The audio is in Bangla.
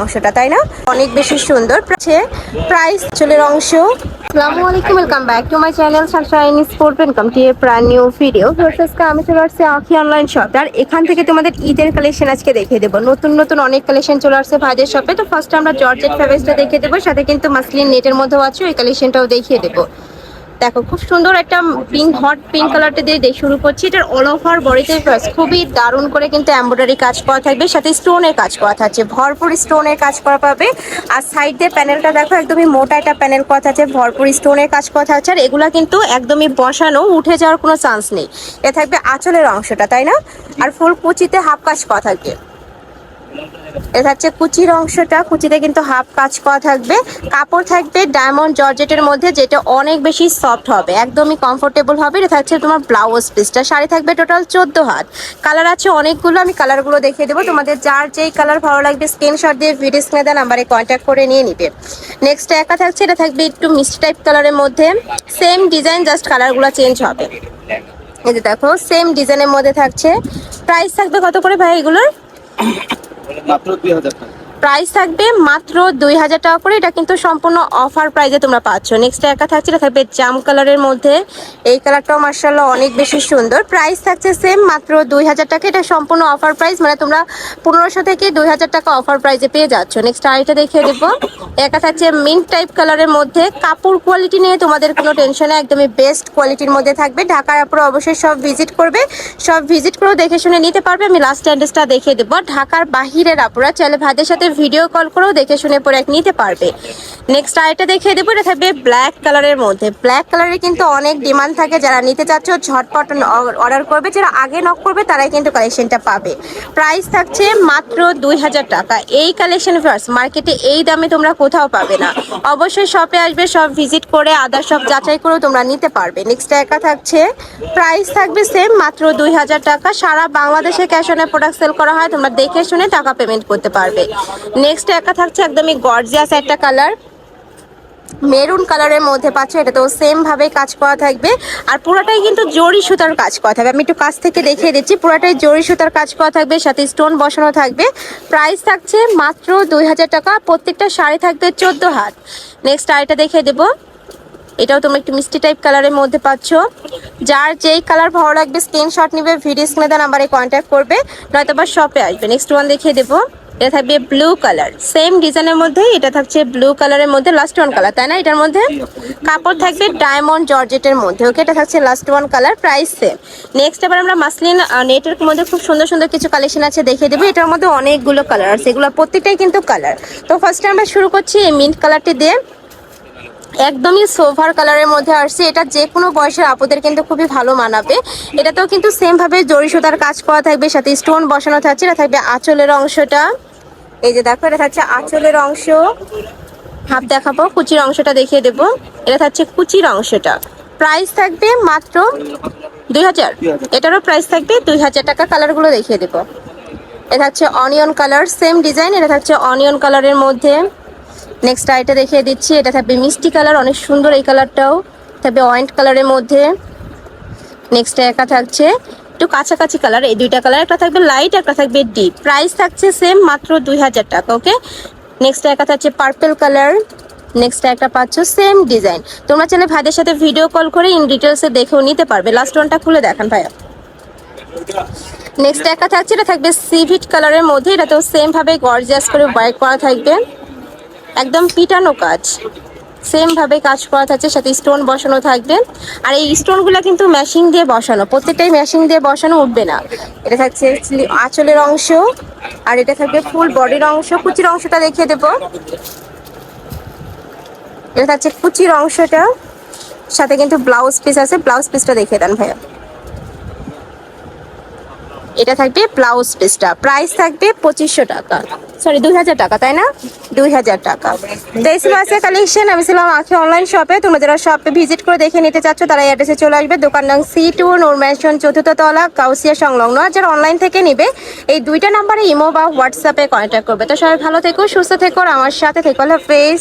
অংশটা, তাই না? অনেক বেশি সুন্দর। প্রাইস চুলের অংশ। Back my channel new video আমি চলে আখি অনলাইন শপ আর এখান থেকে তোমাদের ঈদের কালেকশন আজকে দেখিয়ে দেবো। নতুন নতুন অনেক কালেকশন চলে আসছে ভাইদের শপে তো ফার্স্ট আমরা জর্জেট ফেব্রিক্সটা দেখিয়ে দেবো। সাথে কিন্তু মাসলিন নেটের মধ্যেও আছে ওই কালেকশনটাও দেখিয়ে দেবো। দেখো, খুব সুন্দর একটা পিঙ্ক হট পিঙ্ক কালারটা দিয়ে দিয়ে শুরু করছি। এটার অল ওভার বডিতে খুবই দারুণ করে কিন্তু এমব্রয়ডারি কাজ করা থাকবে, সাথে স্টোনের কাজ করা থাকছে। ভরপুর স্টোনের কাজ করা পাবে। আর সাইড দিয়ে প্যানেলটা দেখো, একদমই মোটা একটা প্যানেল করা থাকছে, ভরপুর স্টোনের কাজ করা থাকছে। আর এগুলা কিন্তু একদমই বসানো, উঠে যাওয়ার কোনো চান্স নেই। এ থাকবে আঁচলের অংশটা, তাই না? আর ফুল কুচিতে হাফ কাজ করা থাকবে। এটা হচ্ছে কুচির অংশটা। কুচিতে কিন্তু হাফ কাজ করা থাকবে। কাপড় থাকবে ডায়মন্ড জর্জেটের মধ্যে, যেটা অনেক বেশি সফট হবে, একদমই কমফোর্টেবল হবে। এটা থাকছে তোমার ব্লাউজ পিসটা শাড়ি থাকবে টোটাল চোদ্দ হাত। কালার আছে অনেকগুলো, আমি কালারগুলো দেখিয়ে দেবো। তোমাদের যার যেই কালার ভালো লাগবে স্ক্রিনশট দিয়ে ভিডিও স্ক্রিনে দেওয়া নাম্বারে কন্ট্যাক্ট করে নিয়ে নিবে। নেক্সট একা থাকছে, এটা থাকবে একটু মিষ্টি টাইপ কালারের মধ্যে। সেম ডিজাইন জাস্ট কালারগুলো চেঞ্জ হবে। এই যে দেখো সেম ডিজাইনের মধ্যে থাকছে। প্রাইস থাকবে কত করে ভাই এগুলোর? মাত্র দুই হাজার টাকা। প্রাইস থাকবে মাত্র দুই হাজার টাকা করে। এটা কিন্তু সম্পূর্ণ অফার প্রাইসে তোমরা পাচ্ছ। নেক্সট একা থাকছে থাকবে জাম কালারের মধ্যে। এই কালারটাও মার্শাল্লাহ অনেক বেশি সুন্দর। প্রাইস থাকছে সেম মাত্র দুই হাজার টাকা। এটা সম্পূর্ণ অফার প্রাইস মানে তোমরা পনেরোশো থেকে দুই হাজার টাকা অফার প্রাইসে পেয়ে যাচ্ছ। নেক্সট আরেকটা দেখিয়ে দেবো। একা থাকছে মিন্ট টাইপ কালারের মধ্যে। কাপড় কোয়ালিটি নিয়ে তোমাদের কোনো টেনশনে একদমই বেস্ট কোয়ালিটির মধ্যে থাকবে। ঢাকার আপুরা অবশ্যই সব ভিজিট করবে। সব ভিজিট করেও দেখে শুনে নিতে পারবে। আমি লাস্ট অ্যাড্রেসটা দেখিয়ে দেবো। ঢাকার বাহিরের আপুরা, চাইলে ভাইদের সাথে ভিডিও কল করেও দেখে শুনে প্রোডাক্ট নিতে পারবে। নেক্সট আরেকটা দেখিয়ে দেবো, এটা থাকবে ব্ল্যাক কালারের মধ্যে। ব্ল্যাক কালারের কিন্তু অনেক ডিমান্ড থাকে যারা নিতে চাচ্ছ, ঝটপট অর্ডার করবে। যারা আগে নক করবে, তারাই কিন্তু কালেকশনটা পাবে। প্রাইস থাকছে মাত্র দুই হাজার টাকা। এই কালেকশন ফার্স মার্কেটে এই দামে তোমরা কোথাও পাবে না। অবশ্যই শপে আসবে সব ভিজিট করে আদার সব যাচাই করেও তোমরা নিতে পারবে। নেক্সট একা থাকছে প্রাইস থাকবে সেম মাত্র দুই হাজার টাকা। সারা বাংলাদেশে ক্যাশ অনে প্রোডাক্ট সেল করা হয়, তোমরা দেখে শুনে টাকা পেমেন্ট করতে পারবে। নেক্সট একা থাকছে একদমই গর্জিয়াস একটা কালার মেরুন কালারের মধ্যে পাচ্ছ, এটা তো সেম ভাবে কাজ করা থাকবে। আর পুরোটাই কিন্তু জরি সুতার কাজ করা থাকবে। আমি একটু কাছ থেকে দেখিয়ে দিচ্ছি, পুরোটাই জরি সুতার কাজ করা থাকবে, সাথে স্টোন বসানো থাকবে। প্রাইস থাকছে মাত্র দুই হাজার টাকা, প্রত্যেকটা শাড়ি থাকবে চোদ্দ হাত। নেক্সট শাড়িটা দেখিয়ে দেবো। এটাও তোমরা একটু মিষ্টি টাইপ কালারের মধ্যে পাচ্ছ। যার যেই কালার ভালো লাগবে স্ক্রিনশট নিবে ভিডিও স্ক্রিনে দেওয়া নাম্বারে কন্ট্যাক্ট করবে নয়তো বা শপে আসবে। নেক্সট ওয়ান দেখিয়ে দেবো। এটা থাকবে ব্লু কালার সেম ডিজাইনের মধ্যে এটা থাকছে ব্লু কালারের মধ্যে লাস্ট ওয়ান কালার তাই না? এটার মধ্যে কাপড় থাকবে ডায়মন্ড জর্জেটের মধ্যে ওকে এটা থাকছে last one colour price same next এবার আমরা মাসলিন নেটের মধ্যে খুব সুন্দর সুন্দর কিছু কালেকশন আছে, দেখিয়ে দেবো। এটার মধ্যে অনেকগুলো কালার আছে, এগুলো প্রত্যেকটাই কিন্তু কালার তো ফার্স্টে আমরা শুরু করছি এই মিন্ট কালারটি দিয়ে। একদমই সোভার কালারের মধ্যে আসছে। এটা যে কোনো বয়সের আপুদের কিন্তু খুবই ভালো মানাবে। এটাতেও কিন্তু সেম ভাবে জরি সুতার কাজ করা থাকবে, সাথে স্টোন বসানো থাকছে, এটা থাকবে আঁচলের অংশটা। এই যে দেখো এটা থাকছে আঁচলের অংশ। হাফ দেখাবো কুচির অংশটা দেখিয়ে দেবো। এটা থাকছে কুচির অংশটা। প্রাইস থাকবে মাত্র দুই হাজার। এটারও প্রাইস থাকবে দুই হাজার টাকা। কালারগুলো দেখিয়ে দেবো। এটা হচ্ছে অনিয়ন কালার সেম ডিজাইন। এটা থাকছে অনিয়ন কালারের মধ্যে। নেক্সট আইটা দেখিয়ে দিচ্ছি। এটা থাকবে মিষ্টি কালার অনেক সুন্দর এই কালারটাও। থাকবে অয়েন্ট কালারের মধ্যে। নেক্সট একা থাকছে একটু কাছাকাছি কালার এই দুইটা কালার একটা থাকবে লাইট একটা থাকবে ডিপ প্রাইস থাকছে সেম মাত্র দুই হাজার টাকা ওকে নেক্সট একা থাকছে পার্পেল কালার নেক্সট একটা পাচ্ছ সেম ডিজাইন তোমরা চাইলে ভাইদের সাথে ভিডিও কল করে ইন ডিটেলসে দেখেও নিতে পারবে। লাস্ট ওয়ানটা খুলে দেখান ভাইয়া। নেক্সট একটা থাকছে, এটা থাকবে সিভিট কালারের মধ্যে, এটাতেও সেম ভাবে গর্জিয়াস করে ওয়ার্ক করা থাকবে। একদম পিটানো কাজ। সেম ভাবে কাজ করা থাকছে, সাথে স্টোন বসানো থাকবে। আর এই স্টোনগুলো কিন্তু ম্যাশিং দিয়ে বসানো। প্রত্যেকটাই ম্যাশিং দিয়ে বসানো উঠবে না। এটা থাকছে আঁচলের অংশ, আর এটা থাকবে ফুল বডির অংশ। কুচির অংশটা দেখিয়ে দেবো। এটা থাকছে কুচির অংশটা। সাথে কিন্তু ব্লাউজ পিস আছে ব্লাউজ পিসটা দেখিয়ে দেন ভাইয়া। এটা থাকবে ব্লাউজ পিসটা। প্রাইস থাকবে পঁচিশশো টাকা। সরি দুই হাজার টাকা, তাই না? দুই হাজার টাকা। তো এই আজকে কালেকশন আমি ছিলাম আখি অনলাইন শপে তোমরা যারা শপে ভিজিট করে দেখে নিতে চাচ্ছ, তারা অ্যাড্রেসে চলে আসবে। দোকান নাম সি টু নোর ম্যানশন চতুর্থ তলা, কাউসিয়া সংলগ্ন। আর যারা অনলাইন থেকে নিবে, এই দুইটা নাম্বারে ইমো বা হোয়াটসঅ্যাপে কন্ট্যাক্ট করবে। তো সবাই ভালো থেকো, সুস্থ থেকো আমার সাথে থেকো ফেস